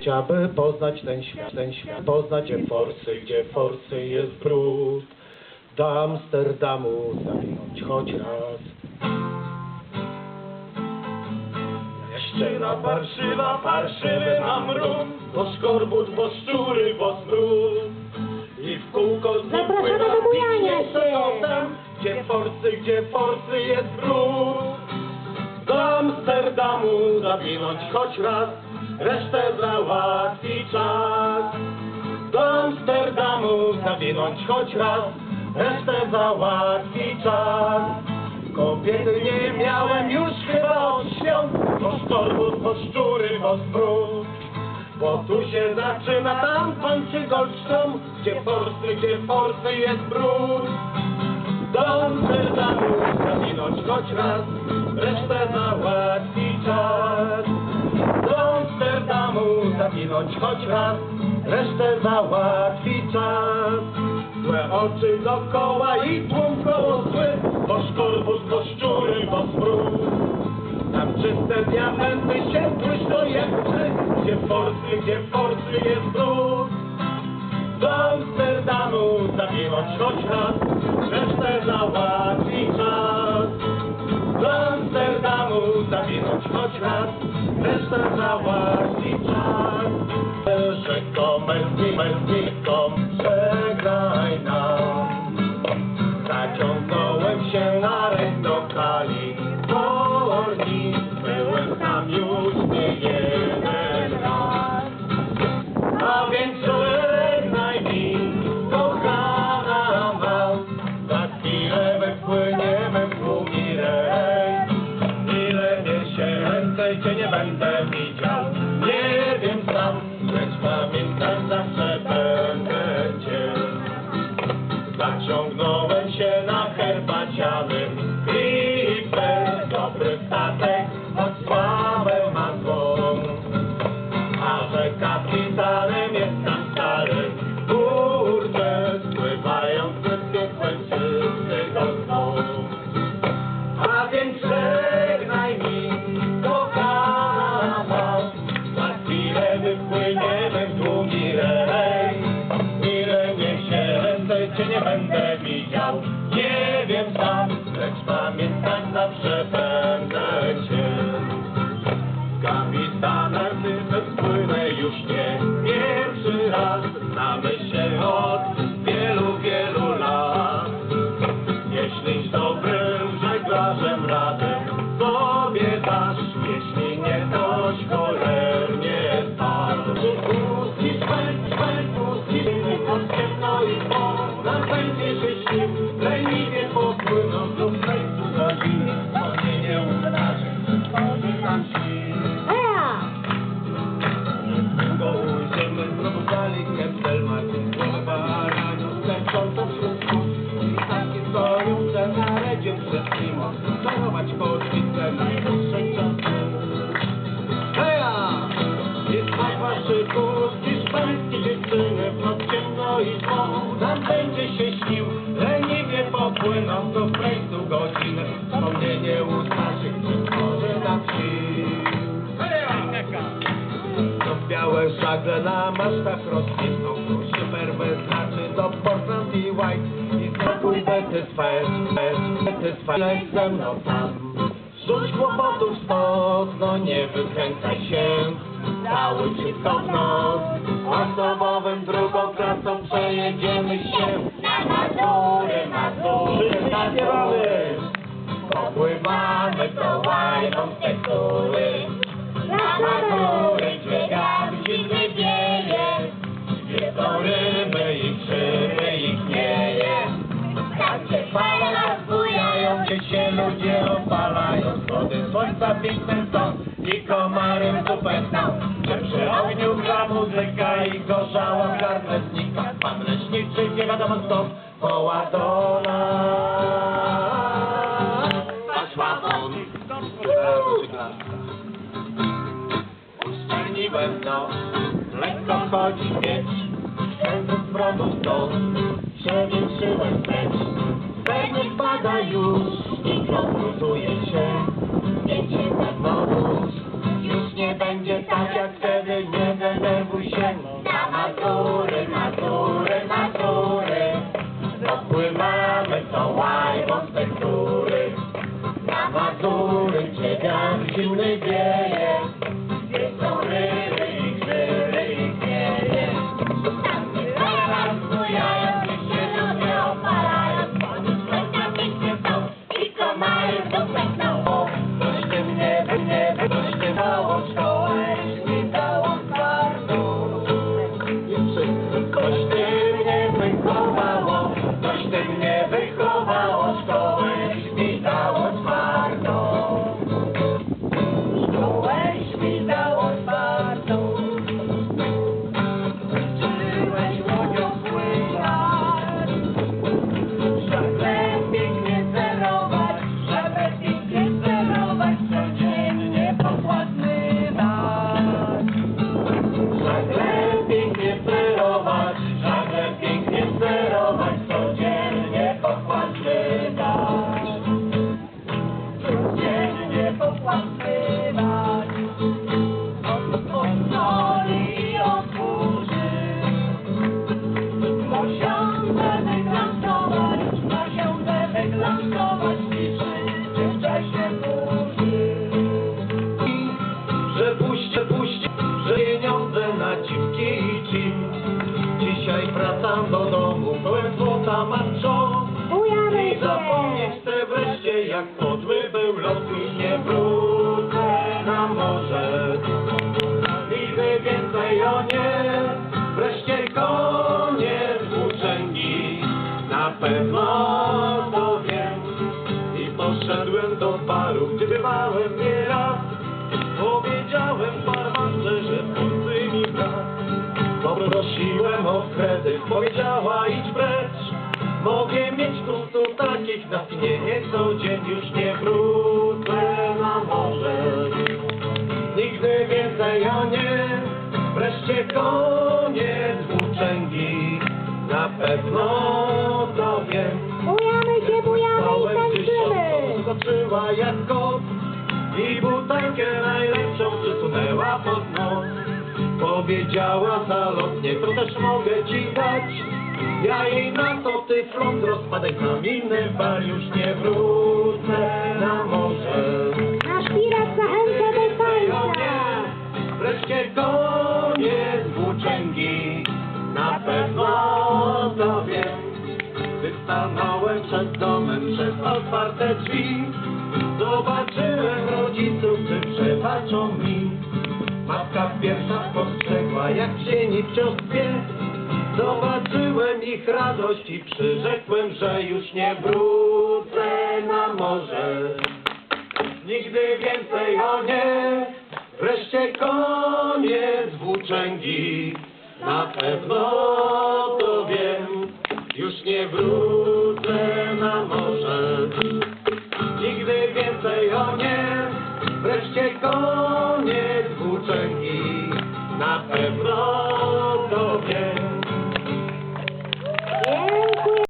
Chciałby poznać ten świat, ten świat, poznać gdzie forsy, gdzie forsy jest brud. Do Amsterdamu zawinąć choć raz. Jeszczyna parszywa, parszywy mam rum, bo szkorbut, bo szczury, bo smród. I w kółko Zapraszamy do bujania się. sokotem, gdzie forsy, gdzie forsy jest brud. Do Amsterdamu zawinąć choć raz, resztę załatwi czas. Do Amsterdamu zawinąć choć raz, resztę załatwi czas. Kobiety nie miałem już chyba od świąt, bo sztorbut, bo szczury, bo smród. Bo tu się zaczyna tam kończy Goldstrom, gdzie forsy, gdzie forsy jest brud. Do Amsterdamu zawinąć choć raz, resztę załatwi czas. Zawinąć choć raz, resztę załatwi czas. Złe oczy dokoła i tłum koło zły, bo szkorbut, bo szczury, bo smród. Tam czyste diamenty się błyszczą jak łzy, gdzie forsy, gdzie forsy jest brud. Do Amsterdamu zawinąć choć raz, resztę załatwi czas. Do Amsterdamu zawinąć choć raz, resztę załatwi. moment nikom przegraj nam. Zaciągnął mapa szyków Dziś pańskie dziewczyny w noc ciemno i zło Nam będzie się śnił Leniwie popłyną do krajcu godziny. Wspomnienie ustaszych Może nam sił to białe żagle na masztach rozkwitną Szyper wyznaczy do Portland i White. I spokój bety swe, bety swe Leć ze mną tam. Rzuć kłopotów stos, no nie wykręcaj się Cały wszystko w noc Osobowym drugą trasą przejedziemy się Na Mazury, Mazury, Mazury Popływamy do łajną z tektury na Mazury, gdzie zimny wieje, gdzie są ryby i grzyby i knieje. Tam, gdzie fale nas bujają, gdzie się ludzie opalają, wschody słońca piękne i komary w dupę są. Że przy ogniu gra muzyka i gorzała w gardle znika. Pan leśniczy, nie wiadomo stąd, woła do nas. Poszła won. Uszczelniłem nos, lekko chodzi miecz, szczętu z brodą stąd, przewiększyłem precz. Pewnie spada już i krągutuje się, nie będzie tak jak Nigdy więcej o nie, wreszcie koniec włóczęgi. Na pewno to wiem i poszedłem do baru, gdzie bywałem nieraz. Powiedziałem barmance, że wkrótce mi brak. Poprosiłem o kredyt, powiedziała idź precz. Mogę mieć tu takich na tchnienie co dzień, już nie wrócę wreszcie koniec włóczęgi. Na pewno to wiem. Bujamy się, bujamy Całe i tańczymy. skoczyła jak kot i butelkę najlepszą przysunęła pod nos. Powiedziała zalotnie, to też mogę ci dać. Ja jej na to ty flądro spadek na bar, już nie wrócę na morze. Otwarte drzwi, zobaczyłem rodziców, czy przebaczą mi. Matka pierwsza spostrzegła, jak w ziemi wciąż tkwie. Zobaczyłem ich radość i przyrzekłem, że już nie wrócę na morze. Nigdy więcej o nie, wreszcie koniec włóczęgi. Na pewno to wiem, już nie wrócę